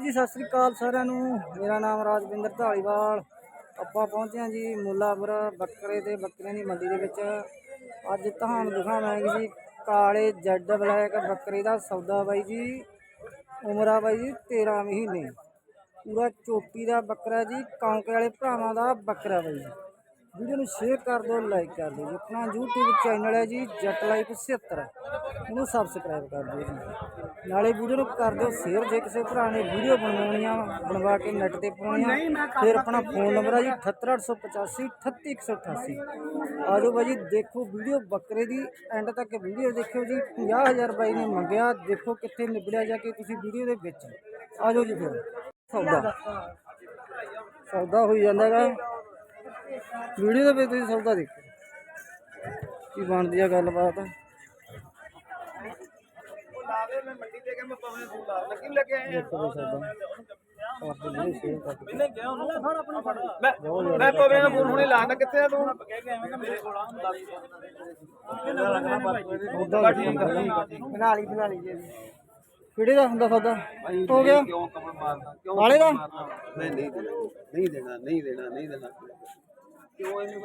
ਜੀ, ਸਤਿ ਸ੍ਰੀ ਅਕਾਲ ਸਾਰਿਆਂ ਨੂੰ। ਮੇਰਾ ਨਾਮ ਰਾਜਵਿੰਦਰ ਢਾਲੀਵਾਲ ਆਪਾਂ ਪਹੁੰਚੇ ਹਾਂ ਜੀ ਮੁੱਲਾਪੁਰ ਬੱਕਰੇ ਤੇ ਬੱਕਰੀਆਂ ਦੀ ਮੰਡੀ ਦੇ ਵਿੱਚ। ਅੱਜ ਤੁਹਾਨੂੰ ਦਿਖਾਵਾਂਗੇ ਜੀ ਕਾਲੇ ਜੱਡ ਬਲੈਕ ਬੱਕਰੇ ਦਾ ਸੌਦਾ ਬਾਈ ਜੀ, ਉਮਰ ਆ ਬਾਈ ਜੀ 13 ਮਹੀਨੇ। ਪੂਰਾ ਚੋਟੀ ਦਾ ਬੱਕਰਾ ਜੀ, ਕੌਂਕੇ ਵਾਲੇ ਭਰਾਵਾਂ ਦਾ ਬੱਕਰਾ ਬਾਈ ਜੀ। ਵੀਡੀਓ ਨੂੰ ਸ਼ੇਅਰ ਕਰ ਦਿਓ ਲਾਈਕ ਕਰ ਦਿਓ ਜੀ। ਆਪਣਾ YouTube ਚੈਨਲ ਹੈ ਜੀ ਜੱਟ ਲਾਈਫ 76 ਇਹਨੂੰ ਸਬਸਕ੍ਰਾਈਬ ਕਰ ਦਿਓ ਜੀ। ਨਾਲੇ ਵੀਡੀਓ ਨੂੰ ਕਰ ਦਿਓ ਸ਼ੇਅਰ ਜੇ ਕਿਸੇ ਭਰਾ ਨੇ ਵੀਡੀਓ ਬਣਾਉਣੀਆਂ ਬਣਵਾ ਕੇ ਨੈਟ ਤੇ ਪਾਉਣੀਆਂ ਫਿਰ ਆਪਣਾ ਫੋਨ ਨੰਬਰ ਹੈ ਜੀ 78885 38188 ਆਜੋ ਬਾਈ ਜੀ ਦੇਖੋ ਵੀਡੀਓ ਬੱਕਰੇ ਦੀ ਐਂਡ ਤੱਕ ਵੀਡੀਓ ਦੇਖਿਓ ਜੀ। 50000 ਬਾਈ ਨੇ ਮੰਗਿਆ ਦੇਖੋ ਕਿੱਥੇ ਨਿਬੜਿਆ ਜਾ ਕੇ ਤੁਸੀਂ ਵੀਡੀਓ ਦੇ ਵਿੱਚ। ਆਜੋ ਜੀ ਫਿਰ। ਸੌਦਾ। ਸੌਦਾ ਹੋਈ ਜਾਂਦਾ ਗਾ ਵੀਡੀਓ ਦੇ ਵਿੱਚ ਤੁਸੀਂ ਸੌਦਾ ਦੇਖੋ ਕੀ ਬਣਦੀ ਆ ਗੱਲਬਾਤ ਦੇਖੋ ਵੀ ਸੌਦਾ ਆਪਦੇ ਵੀਡੀਓ ਸ਼ੇਅਰ ਕਰ ਦਿਓ। ਮੈਂ ਪਵੇ ਦਾ ਫੋਨ ਹੁਣੇ ਲਾਣਾ ਕਿੱਥੇ ਆ ਤੂੰ ਸੌਦਾ ਦੇਖੋ ਬਣਾ ਲਈ ਬਣਾ ਲਈ ਜੀ ਕਿਹੜੇ ਦਾ ਹੁੰਦਾ ਸੌਦਾ ਹੋ ਗਿਆ ਕਿਉਂ ਕਮਲ ਮਾਰਦਾ ਕਿਉਂ ਵਾਲੇ ਦਾ ਮੈਂ ਨਹੀਂ ਦੇਣਾ ਨਹੀਂ ਦੇਣਾ ਨਹੀਂ ਦੇਣਾ ਨਹੀਂ ਦੇਣਾ ਕਿਉਂ ਇਹਨੂੰ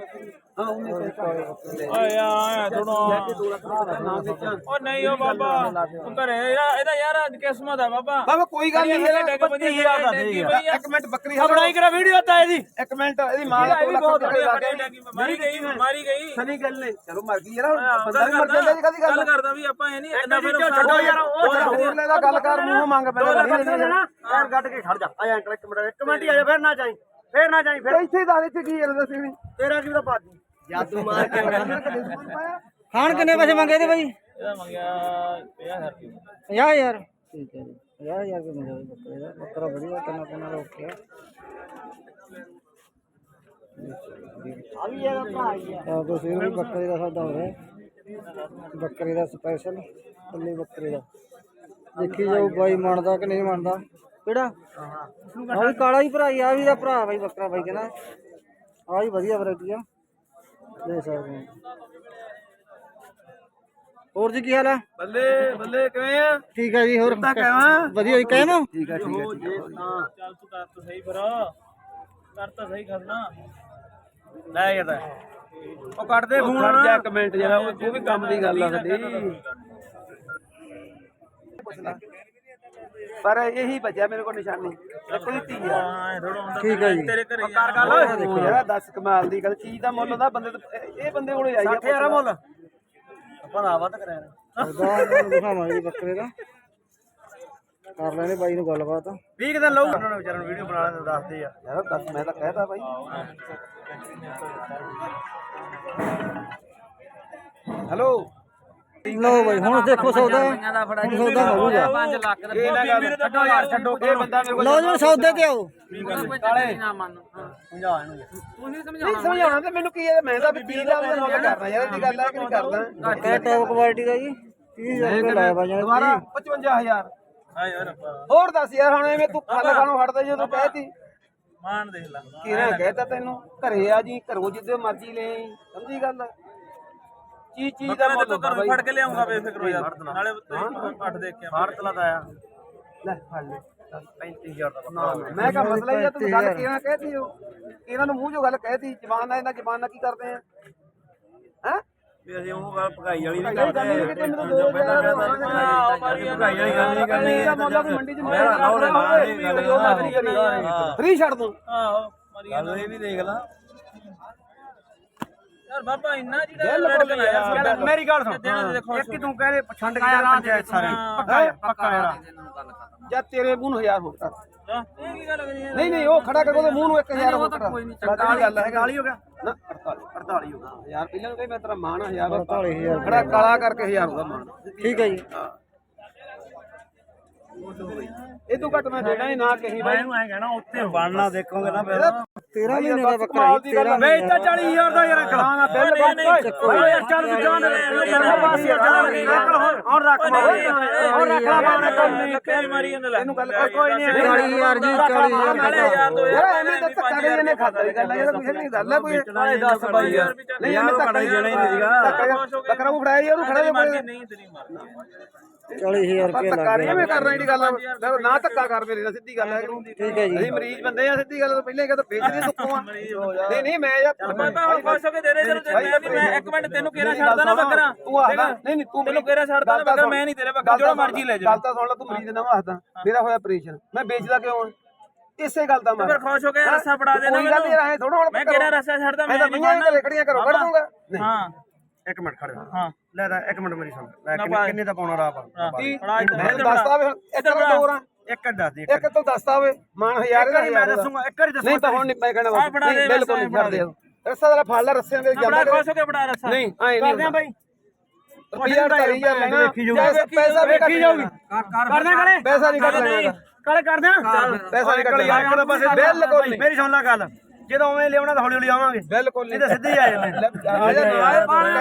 ਥੋੜਾ ਨਾ ਨਹੀਂ ਓ ਬਾਬਾ ਤੂੰ ਘਰੇ ਇਹਦਾ ਇਹਦਾ ਯਾਰ ਅੱਜ ਕਿਸਮਤ ਆ ਬਾਬਾ ਬਾਬਾ ਕੋਈ ਗੱਲ ਨਹੀਂ ਇਹਦਾ ਡੱਗ ਵਧੀਆ ਦਾ ਦੇ ਇੱਕ ਮਿੰਟ ਬੱਕਰੀ ਬਣਾਈ ਕਰਾ ਵੀਡੀਓ ਤਾਂ ਇਹਦੀ ਇੱਕ ਮਿੰਟ ਇਹਦੀ ਮਾਂ ਦਾ ਕੋਲ ਲੱਖ ਰੁਪਏ ਲਾ ਕੇ ਮਾਰੀ ਗਈ ਮਾਰੀ ਗਈ ਸਨੀ ਗੱਲ ਨੇ ਚਲੋ ਮਰ ਗਈ ਯਾਰ ਬੰਦਾ ਵੀ ਮਰ ਜਾਂਦਾ ਜੀ ਕਦੀ ਗੱਲ ਗੱਲ ਕਰਦਾ ਵੀ ਆਪਾਂ ਇਹ ਨਹੀਂ ਇੰਨਾ ਫਿਰ ਛੱਡੋ ਯਾਰ ਉਹ ਹੋਰ ਲੈ ਦਾ ਗੱਲ ਕਰ ਮੂੰਹ ਮੰਗ ਪਹਿਲਾਂ ਯਾਰ ਗੱਡ ਕੇ ਖੜ ਜਾ ਆ ਜਾ ਅੰਕਲ ਇੱਕ ਮਿੰਟ ਇੱਕ ਮਿੰਟ ਹੀ ਆ ਜਾ ਫਿਰ ਨਾ ਜਾਈ ਫਿਰ ਨਾ ਚਾਈ ਫਿਰ ਇੱਥੇ ਦੱਸ ਇੱਥੇ ਕੀ ਯਾਰ ਦੱਸੀ ਵੀ ਤੇਰਾ ਕੀ ਦਾ ਬਾਜੀ ਜਾਦੂ ਮਾਰ ਕੇ ਖਾਣ ਕਿੰਨੇ ਪੈਸੇ ਮੰਗੇ ਤੇ ਬਾਈ ਇਹਦਾ ਮੰਗਿਆ 50000 ਰੁਪਏ। 50000 ਠੀਕ ਹੈ ਜੀ। 50000 ਰੁਪਏ ਮੰਗਿਆ ਬੱਕਰੇ ਦਾ। ਬੱਕਰਾ ਵਧੀਆ ਕਿੰਨਾ ਕਿੰਨਾ ਰੋਕਿਆ ਆ ਵੀ ਇਹਦਾ ਭਰਾ ਹੀ ਆ। ਵੀ ਬੱਕਰੇ ਦਾ ਸੌਦਾ ਹੋ। ਰਿਹਾ ਬੱਕਰੇ ਦਾ ਸਪੈਸ਼ਲ ਕੱਲੇ ਬੱਕਰੇ ਦਾ। ਦੇਖੀ ਜਾਓ ਬਾਈ ਮੰਨਦਾ ਕਿ ਨਹੀਂ ਮੰਨਦਾ। ਕਿਹੜਾ? ਆ ਵੀ ਕਾਲਾ ਹੀ ਭਰਾ ਹੀ ਆ ਵੀ ਦਾ ਭਰਾ ਬਾਈ ਬੱਕਰਾ ਬਾਈ ਕਹਿੰਦਾ। ਆ ਵੀ ਵਧੀਆ ਵੈਰਾਈਟੀ ਆ। ਦੇ ਸਕਦੇ ਹੋ ਹੋਰ ਜੀ ਕੀ ਹਾਲ ਆ? ਬੱਲੇ ਬੱਲੇ ਕਿਵੇਂ ਆ? ਠੀਕ ਹੈ ਜੀ ਹੋਰ? ਕਹਿਵਾਂ? ਵਧੀਆ ਜੀ ਕਹਿ ਨਾ ਠੀਕ ਆ ਠੀਕ ਆ ਠੀਕ ਆ ਚੱਲ ਤੂੰ ਕਰ ਤਾਂ ਸਹੀ ਫਿਰ ਕਰ ਤਾਂ ਸਹੀ ਖੜਨਾ ਲੈ ਯਾਰ। ਉਹ ਕੱਟ ਦੇ ਫੋਨ। ਖੜ ਜਾ ਇੱਕ ਮਿੰਟ ਜਰਾ ਉਹ ਵੀ ਕੰਮ ਦੀ ਗੱਲ ਆ ਸਾਡੀ। ਪਰ ਇਹੀ ਬਚਿਆ ਮੇਰੇ ਕੋਲ ਨਿਸ਼ਾਨੀ। ਇੱਕ ਦੀ ਧੀ ਆ। ਠੀਕ ਹੈ ਜੀ। ਤੇਰੇ ਘਰੇ ਕਰ ਗੱਲ ਦੇਖੋ ਯਾਰ 10 ਕਮਾਲ ਦੀ ਗੱਲ। ਚੀਜ਼ ਦਾ ਮੁੱਲ ਦਾ ਬੰਦੇ ਤੋਂ ਇਹ ਬੰਦੇ ਕੋਲੇ ਆਈ ਆ। 60000 ਮੁੱਲ। ਆਪਾਂ ਨਾ ਵੱਧ ਕਰਿਆ ਸੌਦਾ ਦਿਖਾਵਾਂਗੇ ਜੀ ਬੱਕਰੇ ਦਾ। ਕਰ ਲੈਣੇ ਬਾਈ ਨੂੰ ਗੱਲਬਾਤ। 20 ਦਿਨ ਲਊ ਉਹਨਾਂ ਨੇ ਵਿਚਾਰਨ ਨੂੰ ਵੀਡੀਓ ਬਣਾ ਲੈਣ ਦੱਸਦੇ ਆ। ਯਾਰ ਦੱਸ ਮੈਂ ਤਾਂ ਕਹਿਤਾ ਬਾਈ। ਹੈਲੋ। ਲਓ ਬਾਈ ਹੁਣ ਦੇਖੋ ਸੌਦਾ। ਹੁਣ ਸੌਦਾ ਹੋਊਗਾ। 5 ਲੱਖ ਛੱਡੋ ਯਾਰ ਛੱਡੋ। ਇਹ ਬੰਦਾ ਮੇਰੇ ਕੋਲ ਲਓ ਜੀ ਸੌਦੇ ਤੇ ਆਓ। ਕਾਲੇ। ਸਮਝਾ ਇਹਨੂੰ ਨਹੀਂ ਸਮਝਾਉਣਾ ਤੇ ਮੈਨੂੰ ਕੀ ਹੈ? ਮੈਂ ਤਾਂ ਵੀ 30 ਦਾ ਮੁੱਲ ਕਰਨਾ ਯਾਰ ਇਹ ਗੱਲ ਹੈ ਕਿ ਨਹੀਂ ਕਰਦਾ? ਕਿਹੜਾ ਟੌਪ ਕੁਆਲਿਟੀ ਦਾ ਜੀ। 30000 ਰੁਪਏ ਲਾਇਆ ਬਾਈ ਦੁਬਾਰਾ ਨੇ 55000 ਆ ਯਾਰ ਹੋਰ ਦੱਸ ਯਾਰ ਹੁਣ ਐਵੇਂ ਤੂੰ ਖੱਲ ਖਾਣੋਂ ਹਟਦਾ ਜਦੋਂ ਕਹਿਤੀ। ਮਾਨ ਦੇਖ ਲੈ। ਕਿਹਨੇ ਕਹਿਤਾ ਤੈਨੂੰ? ਘਰੇ ਆ ਜੀ ਘਰੋਂ ਜਿੱਦੇ ਮਰਜ਼ੀ ਲੈ ਸਮਝੀ ਗੱਲ ਚੀਜ਼ ਚੀਜ਼ ਦਾ ਬੱਕਰੇ ਮੁੱਲ ਤੇ ਹੁੰਦਾ ਘਰੋਂ ਫੜ ਕੇ ਲਿਆਉਂਗਾ ਬੇਫਿਕਰ ਹੋ ਯਾਰ ਨਾਲੇ ਤੁਸੀਂ ਕੱਟ ਦੇਖ ਕੇ ਫਾੜ ਤਲਾ ਦਾ ਆ ਲੈ ਫੜ ਲੈ। 35000 ਦਾ ਮੈਂ ਕਿਹਾ ਮਸਲਾ ਇਹ ਆ ਤੂੰ ਗੱਲ ਕਿਹਨਾਂ ਕਹਿਤੀ ਹੋ ਇਹਨਾਂ ਨੂੰ ਮੂੰਹ ਜੋ ਗੱਲ ਕਹਿਤੀ ਜ਼ਬਾਨ ਨਾਲ ਇਹਨਾਂ ਜ਼ਬਾਨ ਨਾਲ ਕੀ ਕਰਦੇ ਆ? ਹੈ? ਵੀ ਅਸੀਂ ਉਹ ਗੱਲ ਭਗਾਈ ਵਾਲੀ ਨਹੀਂ ਇਹ ਗੱਲ ਨਹੀਂ ਕਿ ਤੈਨੂੰ ਦੋ ਹਜ਼ਾਰ ਆਹ ਮਾਰੀ ਭਗਾਈ ਵਾਲੀ ਗੱਲ ਨਹੀਂ ਕਰਨੀ। ਮੈਂ ਮੈਂ ਫ੍ਰੀ ਛੱਡ ਦੂੰ। ਆਹੋ ਮਾਰੀ ਗੱਲ ਇਹ ਵੀ ਦੇਖ ਲਾ। ਯਾਰ ਬਾਬਾ ਇੰਨਾ ਜਿਹੜਾ ਰੇਟ ਲਾਇਆ ਮੇਰੀ ਗੱਲ ਸੁਣ। ਦੇਣਾ ਤੇ ਦੇਖੋ ਇੱਕ ਹੀ ਤੂੰ ਕਹਦੇ ਛੰਡ ਕੇ ਜਾਣਾ ਪੰਚਾਇਤ ਸਾਰੇ। ਪੱਕਾ ਪੱਕਾ ਯਾਰ ਜਾਂ ਤੇਰੇ ਮੂੰਹ ਨੂੰ ਹਜ਼ਾਰ ਗੱਲ ਕਰੀ ਨਹੀਂ ਨਹੀਂ ਉਹ ਖੜਾ ਕਰ ਉਹਦੇ ਮੂੰਹ ਨੂੰ 1000 ਹੋਰ ਕਰ। ਕੋਈ ਨਹੀਂ ਚੰਗਾ ਗੱਲ ਹੈ 40 ਹੋ ਗਿਆ। ਨਾ 48 48 ਹੋ ਗਿਆ। ਯਾਰ ਪਹਿਲਾਂ ਨੂੰ ਕਹੀ ਮੈਂ ਤੇਰਾ ਮਾਣ 1000 48000 ਖੜਾ ਕਾਲਾ ਕਰਕੇ 1000 ਉਹਦਾ ਮਾਣ। ਠੀਕ ਹੈ ਜੀ। ਇਹ ਤੋਂ ਘੱਟ ਮੈਂ ਦੇਣਾ ਹੀ ਨਾ ਕਹੀਂ ਬਾਈ। ਇਹਨੂੰ ਐ ਕਹਿਣਾ ਉੱਤੇ ਬਣਨਾ ਦੇਖੋਗੇ ਨਾ ਫਿਰ। 13 ਮਹੀਨੇ ਦਾ ਬੱਕਰਾ ਜੀ 13 ਵੇ ਤਾਂ 40000 ਦਾ ਯਾਰ ਕਰਾਂਗਾ ਬਿੱਲ ਓਏ ਚੱਲ ਜਾਣ ਲੈ। ਪਾਸ ਯਾਰ ਜਾਣ ਹੁਣ ਰੱਖ ਹੁਣ ਰੱਖ ਲਾ ਬਾਣੇ ਕੰਮ ਕਈ ਮਾਰੀ ਜਾਂਦਾ। ਲੈ ਇਹਨੂੰ ਗੱਲ ਕਰ ਕੋਈ ਨਹੀਂ 40000 ਜੀ 40000 ਨਾਲੇ ਯਾਰ ਯਾਰ ਐਵੇਂ ਤਾਂ ਧੱਕਾ ਦੇ ਇਹਨੇ ਖਾਦਾ ਦੀ ਗੱਲ ਹੈ ਇਹਦਾ ਕੁਛ ਨਹੀਂ ਗੱਲ ਹੈ ਕੋਈ ਨਾਲੇ 10 ਬਾਈ ਯਾਰ। ਨਹੀਂ ਐਵੇਂ ਧੱਕਾ ਦੇਣਾ ਹੀ ਨਹੀਂ ਸੀਗਾ। ਬੱਕਰਾ ਉਹ ਫੜਾਇਆ ਉਹਨੂੰ ਖੜਾ ਦੇ ਮਾਰਦੀ ਨਹੀਂ ਤੇਰੀ ਮਾਰਦੀ 40000 ਪਰ ਰੁਪਏ ਲੱਗ ਧੱਕਾ ਨਹੀਂ ਮੈਂ ਕਰਨਾ ਜਿਹੜੀ ਗੱਲ ਆ। ਦੇਖੋ ਨਾ ਧੱਕਾ ਕਰ ਮੇਰੇ ਨਾਲ ਸਿੱਧੀ ਗੱਲ ਹੈ ਠੀਕ ਹੈ ਜੀ। ਅਸੀਂ ਮਰੀਜ਼ ਬੰਦੇ ਆ ਸਿੱਧੀ ਗੱਲ ਤਾਂ ਪਹਿਲਾਂ ਕਹਿੰਦਾ ਵੇਚਦੇ ਦੁੱਖੋਂ ਆ। ਨਹੀਂ ਨਹੀਂ ਮੈਂ ਯਾਰ ਬਾਬਾ ਹੁਣ ਖੁਸ਼ ਹੋ ਕੇ ਦੇ ਦੇ ਤੈਨੂੰ ਮੈਂ ਵੀ ਮੈਂ ਇੱਕ ਮਿੰਟ ਤੈਨੂੰ ਕਿਹੜਾ ਛੱਡਦਾ ਨਾ ਬੱਕਰਾ। ਤੂੰ ਆਖਦਾ ਨਹੀਂ ਨਹੀਂ ਤੂੰ ਤੈਨੂੰ ਕਿਹੜਾ ਛੱਡਦਾ ਨਾ ਬੱਕਰਾ ਮੈਂ ਨਹੀਂ ਤੇਰੇ ਬੱਕਰਾ ਜਿਹੜਾ ਮਰਜ਼ੀ ਲੈ ਜਾ ਗੱਲ ਤਾਂ ਸੁਣ ਲੈ ਤੂੰ ਮਰੀਜ਼ ਦਾ ਨਾਮ ਆਖਦਾ ਮੇਰਾ ਹੋਇਆ ਆਪਰੇਸ਼ਨ ਮੈਂ ਵੇਚਦਾ ਕਿਉਂ ਆ? ਇਸੇ ਗੱਲ ਦਾ ਮੈਂ ਫਿਰ ਖੁਸ਼ ਹੋ ਕੇ ਰੱਸਾ ਫੜਾ ਦੇਣਾ ਕੋਈ ਗੱਲ ਨਹੀਂ ਰਾਏ ਥੋੜਾ ਹੁਣ ਮੈਂ ਕਿਹੜਾ ਰੱਸਾ ਛੱਡਦਾ ਮੈਂ ਮੈਂ ਤਾਂ ਨਹੀਂ ਮੀਆਂ ਹੀ ਲਕੜੀਆਂ ਕਰੋ ਕੱਢ ਦੂੰਗਾ। ਹਾਂ। ਇੱਕ ਮਿੰਟ ਖੜ ਜਾ। ਹਾਂ। ਲੈ ਦਾ ਇੱਕ ਮਿੰਟ ਮੇਰੀ ਸੁਣ। ਲੈ ਕਿੰਨੇ ਦਾ ਪਾਉਣਾ ਰਾਹ ਹਾਂ। ਪਾ ਫੜਾ ਇੱਧਰ ਮੈਂ ਇੱਧਰ ਦੱਸਦਾ ਫੜਾ। ਵੇ ਇੱਕ ਤਾਂ ਦੋ ਰਾਂ ਇੱਕ ਦੱਸ ਦੇ ਇੱਕ ਤੋਂ ਦੱਸਦਾ ਹੋਵੇ ਮਾਨ ਹਜ਼ਾਰ ਦਾ ਮੈਂ ਹਜ਼ਾਰ ਦਾ। ਦੱਸੂਗਾ ਇੱਕ ਵਾਰੀ ਦੱਸੂਗਾ। ਨਹੀਂ ਤਾਂ ਹੁਣ ਨਹੀਂ ਮੈਂ ਕਹਿਣਾ ਆਹ ਫੜਾ ਦੇ, ਨਹੀਂ, ਬਿਲਕੁਲ ਨਹੀਂ ਫੜਾ ਛੱਡ ਦੇ। ਰਸਾ ਦਾ ਫੜ ਲੈ ਰੱਸਿਆਂ ਦੇ। ਬੜਾ ਜਾਂਦਾ ਖੁਸ਼ ਹੋ ਕੇ ਬੜਾ ਰੱਸਾ। ਨਹੀਂ ਐ ਨਹੀਂ ਕਰਦੇ ਆ ਬਾਈ। ਰੁਪਈਆ 20000 ਲੈਣਾ। ਵੇਖੀ ਜਾਊਗੀ। ਪੈਸਾ- ਵੀ ਜਾਊਗੀ। ਕਾਲੇ ਪੈਸਾ ਨਹੀਂ ਕੱਢ ਲੈਣਾ। ਕਾਲੇ ਕਰਦੇ ਆ? ਪੈਸਾ ਨਹੀਂ ਲੈਣਾ। ਬਿਲਕੁਲ ਨਹੀਂ। ਮੇਰੀ ਸੁਣ ਲੈ ਗੱਲ। ਜਦੋਂ ਉਵੇਂ ਲਿਆਉਣਾ ਤਾਂ ਹੌਲੀ ਹੌਲੀ ਆਵਾਂਗੇ। ਬਿਲਕੁਲ ਨਹੀਂ ਤਾਂ ਸਿੱਧੇ ਹੀ ਆ ਜਾਂਦੇ ਆ ਜਾ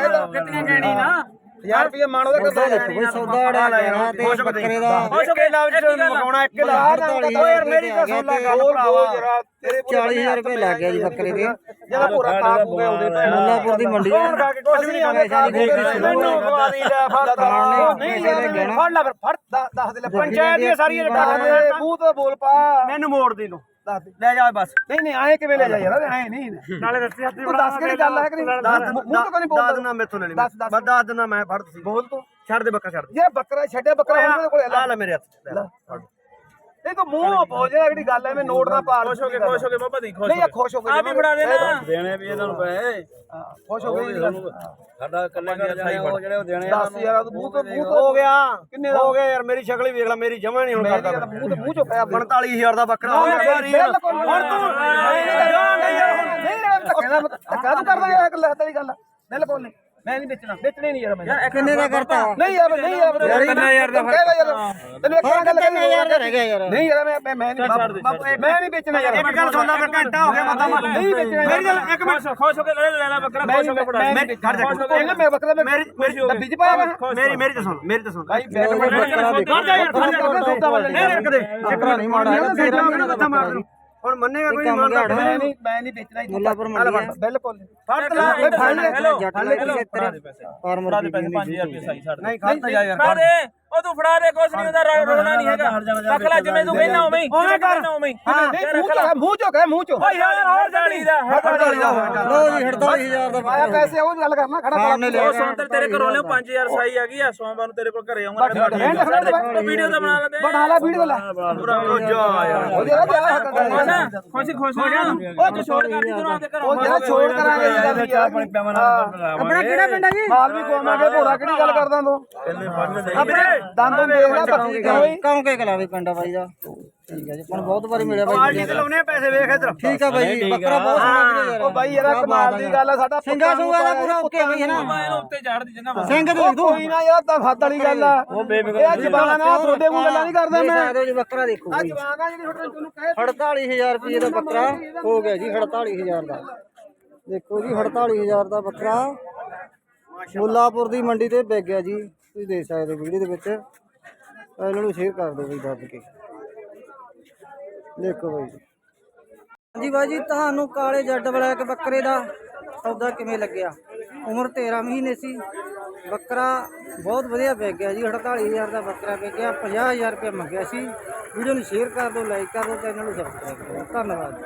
ਨਾ ਕਿਤਨੀਆਂ ਕਹਿਣੀ ਨਾ 1000 ਰੁਪਏ ਮਾਣ ਉਹਦਾ ਦੇਖੋ ਬਈ ਸੌਦਾ ਅੜਿਆ ਗਿਆ ਤੇ ਬੱਕਰੇ ਦਾ। ਖੁਸ਼ ਹੋ ਕੇ ਲਾਭ ਚ ਮਕਾਉਣਾ ਇੱਕ ਲੱਖ ਓ ਯਾਰ ਮੇਰੀ ਤਾਂ ਲੈ ਗੱਲ ਭਰਾਵਾ। ਤੇਰੇ 40000 ਰੁਪਏ ਲੱਗ ਗਿਆ ਜੀ ਬੱਕਰੇ ਦੇ। ਜਿਹੜਾ ਪੂਰਾ ਕਾਪ ਹੋ ਗਿਆ ਉਹਦੇ ਭੈਣ ਮੁੱਲਾਪੁਰ ਦੀ ਮੰਡੀ ਕੌਣ ਖਾ ਕੇ ਕੁਛ ਵੀ ਨਹੀਂ ਆਉਂਦੇ ਮੈਨੂੰ ਖਵਾ ਦੀ ਲੈ ਫੜ ਨਹੀਂ ਯਾਰ ਫੜ ਲੈ ਫਿਰ ਫੜ ਦੱਸ ਦੇ ਲੈ। ਪੰਚਾਇਤ ਦੀਆਂ ਸਾਰੀਆਂ ਰਿਕਾਰਡਾਂ ਦੇ ਮੂੰਹ ਤੋਂ ਬੋਲ ਪਾ। ਮੈਨੂੰ ਮੋੜ ਦੇ ਲੋ ਦੱਸ ਦੇ। ਲੈ ਜਾ ਬਸ। ਨਹੀਂ ਨਹੀਂ ਆਏ ਕਿਵੇਂ ਲੈ ਜਾ ਯਾਰ? ਐ ਨਹੀਂ। ਨਾਲੇ ਰੱਸੇ ਹੱਥੀ ਤੂੰ ਦੱਸ ਕਿਹੜੀ ਗੱਲ ਹੈ ਕਿ ਨਹੀਂ ਮੂੰਹ ਤੋਂ ਨਹੀਂ ਦੱਸ ਬੋਲਦਾ? ਮੈਥੋਂ ਦੱਸ, ਦੱਸ। ਮੈਂ ਦੱਸ ਦਿਨਾ ਮੈਂ ਫੜ ਤੁਸੀਂ। ਬੋਲ ਤੂੰ। ਛੱਡ ਦੇ ਬੱਕਾ ਛੱਡ ਦੇ। ਜੇ ਬੱਕਰਾ ਛੱਡਿਆ ਬੱਕਰਾ ਹੁਣ ਕੋਲੇ। ਲਾ। ਲੈ ਮੇਰੇ ਹੱਥ ਲੈ ਲੈ, ਫੜ। ਇਹ ਤਾਂ ਮੂੰਹ ਬੋਲ ਜਾ ਜਿਹੜੀ ਗੱਲ ਐ ਮੈਂ ਨੋਟ ਨਾ ਪਾ ਖੁਸ਼ ਹੋ ਕੇ ਖੁਸ਼ ਹੋ ਕੇ ਬਾਬਾ ਨਹੀਂ ਖੁਸ਼ ਨਹੀਂ ਖੁਸ਼ ਹੋ ਕੇ ਆਪ ਹੀ ਫੜਾ ਦੇਣਾ ਦੇਣੇ ਵੀ ਇਹਨਾਂ ਨੂੰ ਪੈਸੇ ਹਾਂ, ਖੁਸ਼ ਹੋ ਗਈ ਗੱਲ ਸਾਡਾ ਇਕੱਲੇ ਕਰ ਜਾਣੇ ਉਹ ਜਿਹੜੇ ਉਹ ਦੇਣੇ ਦੱਸ ਯਾਰ ਤੂੰ ਮੂੰਹ ਤੋਂ ਮੂੰਹ ਤੋਂ ਹੋ ਗਿਆ ਕਿੰਨੇ ਹੋ ਗਿਆ ਯਾਰ ਮੇਰੀ ਸ਼ਕਲ ਹੀ ਵੇਖ ਲੈ ਮੇਰੀ ਜਮਾ ਨਹੀਂ ਹੁਣ ਕਰਦਾ ਮੂੰਹ ਤੋਂ ਮੂੰਹ ਚੋਂ ਪਿਆ 45000 ਦਾ ਬੱਕਰਾ ਹੋ ਗਿਆ ਹੁਣ ਤੂੰ ਨਹੀਂ ਧੱਕਾ ਧੱਕਾ ਤੂੰ ਕਰਦਾ ਯਾਰ ਲੈ ਤੇਰੀ ਗੱਲ ਬਿਲਕੁਲ ਨਹੀਂ ਮੈਂ ਨਹੀਂ ਵੇਚਣਾ ਵੇਚਣੇ ਨਹੀਂ ਯਾਰ ਮੈਂ। ਕਿੰਨੇ ਦਾ ਕਰਤਾ? ਨਹੀਂ ਯਾਰ ਨਹੀਂ ਯਾਰ ਹਜ਼ਾਰ ਦਾ ਕਹਿ ਦੇ ਯਾਰ ਤੈਨੂੰ ਇੱਕ ਗੱਲ ਤਿੰਨ ਹਜ਼ਾਰ ਦਾ ਰਹਿ ਗਿਆ ਯਾਰ? ਨਹੀਂ ਯਾਰ ਮੈਂ ਮੈਂ ਮੈਂ ਨਹੀਂ ਮੈਂ ਨਹੀਂ ਵੇਚਣਾ ਯਾਰ। ਇੱਕ ਗੱਲ ਸੁਣ ਲੈ ਫਿਰ ਘੰਟਾ ਹੋ ਗਿਆ ਮਤਾ ਨਹੀਂ ਵੇਚਣਾ ਮੇਰੀ ਗੱਲ ਇੱਕ ਮਿੰਟ। ਖੁਸ਼ ਹੋ ਕੇ ਲੈ ਲੈ ਲੈ ਬੱਕਰਾ ਖੁਸ਼ ਹੋ ਕੇ ਫੜਾ। ਮੈਂ ਦੇ ਖੜ ਜਾ ਨਾ ਮੈਂ ਬੱਕਰਾ ਮੈਂ ਮੇਰੀ ਮੇਰੀ ਡੱਬੀ ਚ ਪਾਇਆ ਮੈਂ। ਮੇਰੀ ਮੇਰੀ ਤਾਂ ਸੁਣ ਮੇਰੀ ਤਾਂ ਸੁਣ। ਭਾਈ ਬੈਠ ਬੈਠ ਖੜ ਜਾ ਯਾਰ ਖੜ ਜਾ ਨਹੀਂ ਰੱਖ ਦੇ ਬੱਕਰਾ ਨਹੀਂ ਮਾੜਾ ਤੇਰਾ ਮੱਥਾ ਮਾਰ ਦੇ ਹੁਣ ਮੰਨੇਗਾ ਕੋਈ। ਮੈਂ ਨਹੀਂ ਮੈਂ ਨਹੀਂ ਵੇਚਣਾ ਮੁੱਲਾਪੁਰ ਮੰਡੀ ਹੈ। ਬਿਲਕੁਲ। ਫੜ ਲੈ ਫੜ ਲੈ ਹੈਲੋ ਜੱਟ ਲੈ। ਕੇ ਪੈਸੇ। ਫਾਰਮਰ ਦੀ ਦੇ ਪੈਸੇ 5000 ਰੁਪਏ ਸਹੀ ਛੱਡ ਨਹੀਂ ਖੜਤਾ ਜਾ ਯਾਰ। ਫੜਾ ਦੇ ਉਹ ਤੂੰ ਫੜਾ ਦੇ ਕੁਛ ਨਹੀਂ ਹੁੰਦਾ ਰੋਣਾ ਨਹੀਂ ਹੈਗਾ। ਰੱਖ ਲੈ ਜਿਵੇਂ ਤੂੰ ਕਹਿੰਦਾ ਉਵੇਂ ਹੀ। ਕਰ ਉਵੇਂ ਮੂੰਹ ਚੋਂ ਮੂੰਹ ਚੋਂ ਕਹੇ ਮੂੰਹ ਚੋਂ। ਓਏ ਯਾਰ ਹੋਰ ਜਾਲੀ ਦਾ ਲੋ ਜੀ 48000 ਦਾ ਆਇਆ ਪੈਸੇ ਉਹ ਗੱਲ ਕਰਨਾ ਖੜਾ ਲਿਆ ਉਹ ਸੌਂਤਰ ਤੇਰੇ ਘਰੋਂ ਲਿਓ 5000 ਸਾਈ ਆ ਗਈ ਆ ਸੋਮਵਾਰ ਨੂੰ ਤੇਰੇ ਕੋਲ ਘਰੇ ਆਉਂਗਾ ਵੀਡੀਓ ਤਾਂ ਬਣਾ ਲੈਂਦੇ। ਬਣਾ ਲਾ ਵੀਡੀਓ ਲਾ ਉਹ ਜਾ ਯਾਰ। ਉਹ ਕਰਦਾ ਖੁਸ਼ੀ ਖੁਸ਼ ਹੋ ਜਾ ਉਹ ਤੂੰ ਛੋੜ ਕਰ ਦੀ ਤੂੰ ਆਪਦੇ ਘਰੋਂ। ਉਹ ਜਿਹੜਾ ਛੋੜ ਕਰਾਂਗੇ ਆਪਣੇ ਪਿਆਵਾਂ ਨਾਲ ਆਪਣਾ ਕਿਹੜਾ ਪਿੰਡ ਹੈ ਜੀ? ਮਾਲ ਵੀ ਕੋਵਾਂਗੇ ਭੋਰਾ ਕਿਹੜੀ ਗੱਲ ਕਰਦਾ ਤੂੰ? ਆਪਣੇ ਦੰਦ ਦੇਖ ਲੈ ਬੱਕਰੀ ਦਾ ਓਏ ਕੌਂ ਕੇ ਕਲਾਵੇ ਪਿੰਡ ਆ ਬਾਈ ਦਾ? ਠੀਕ ਹੈ ਜੀ ਪਰ ਬਹੁਤ ਵਾਰੀ ਮਿਲਿਆ ਬਾਈ ਪਾਰਟੀ ਤੇ ਲਾਉਨੇ ਆ ਪੈਸੇ ਵੇਖ ਇਧਰ। ਠੀਕ ਆ ਬਾਈ ਜੀ ਬੱਕਰਾ ਬਹੁਤ ਸੋਹਣਾ ਵੀਰੇ ਯਾਰ। ਉਹ ਬਾਈ ਯਾਰ ਕਮਾਲ ਦੀ ਗੱਲ ਆ ਸਾਡਾ ਸਿੰਘਾ ਸੁੰਗਾ ਦਾ ਪੂਰਾ ਓਕੇ ਬਈ ਹੈ ਨਾ? ਮੈਂ ਇਹਨੂੰ ਉੱਤੇ ਚੜ੍ਹ ਦੀ ਚੰਗਾ ਸਿੰਘ ਦੇਖ ਦੂ। ਕੋਈ ਨਾ ਯਾਰ ਤਾਂ ਫੱਦ ਵਾਲੀ ਗੱਲ ਆ। ਇਹ ਜ਼ਬਾਨਾਂ ਨਾਲ ਤੁਹਾਡੇ ਕੋਲ ਗੱਲਾਂ ਨਹੀਂ ਕਰਦਾ ਮੈਂ। ਜੀ ਬੱਕਰਾ ਦੇਖੋ ਬਾਈ। ਜ਼ਬਾਨਾਂ ਜਿਹੜੀ ਤੁਹਾਡੇ ਤੁਹਾਨੂੰ ਕਹੇ 48000 ਰੁਪਏ ਦਾ ਬੱਕਰਾ। ਹੋ ਗਿਆ ਜੀ 48000 ਦਾ। ਦੇਖੋ ਜੀ 48000 ਦਾ ਬੱਕਰਾ। ਮੁੱਲਾਪੁਰ ਦੀ ਮੰਡੀ ਤੇ ਵਿਕ ਗਿਆ ਜੀ। ਤੁਸੀਂ ਦੇਖ ਸਕਦੇ ਹੋ ਵੀਡੀਓ ਦੇ ਵਿੱਚ। ਇਹਨਾਂ ਨੂੰ ਸ਼ੇਅਰ ਕਰ ਦਿਓ ਬਈ ਦੱਬ ਕੇ। ਦੇਖੋ ਬਾਈ। ਜੀ ਹਾਂਜੀ ਬਾਈ ਜੀ, ਤੁਹਾਨੂੰ ਕਾਲੇ ਜੱਟ ਬਲੈਕ ਬੱਕਰੇ ਦਾ ਸੌਦਾ ਕਿਵੇਂ ਲੱਗਿਆ? ਉਮਰ 13 ਮਹੀਨੇ ਸੀ। ਬੱਕਰਾ ਬਹੁਤ ਵਧੀਆ ਵਿਕ ਗਿਆ ਜੀ 48000 ਦਾ ਬੱਕਰਾ ਵਿਕ ਗਿਆ 50000 ਰੁਪਏ ਮੰਗਿਆ ਸੀ। ਵੀਡੀਓ ਨੂੰ ਸ਼ੇਅਰ ਕਰ ਦਿਓ ਲਾਈਕ ਕਰ ਦਿਓ ਚੈਨਲ ਨੂੰ ਸਬਸਕ੍ਰਾਈਬ ਕਰੋ ਧੰਨਵਾਦ।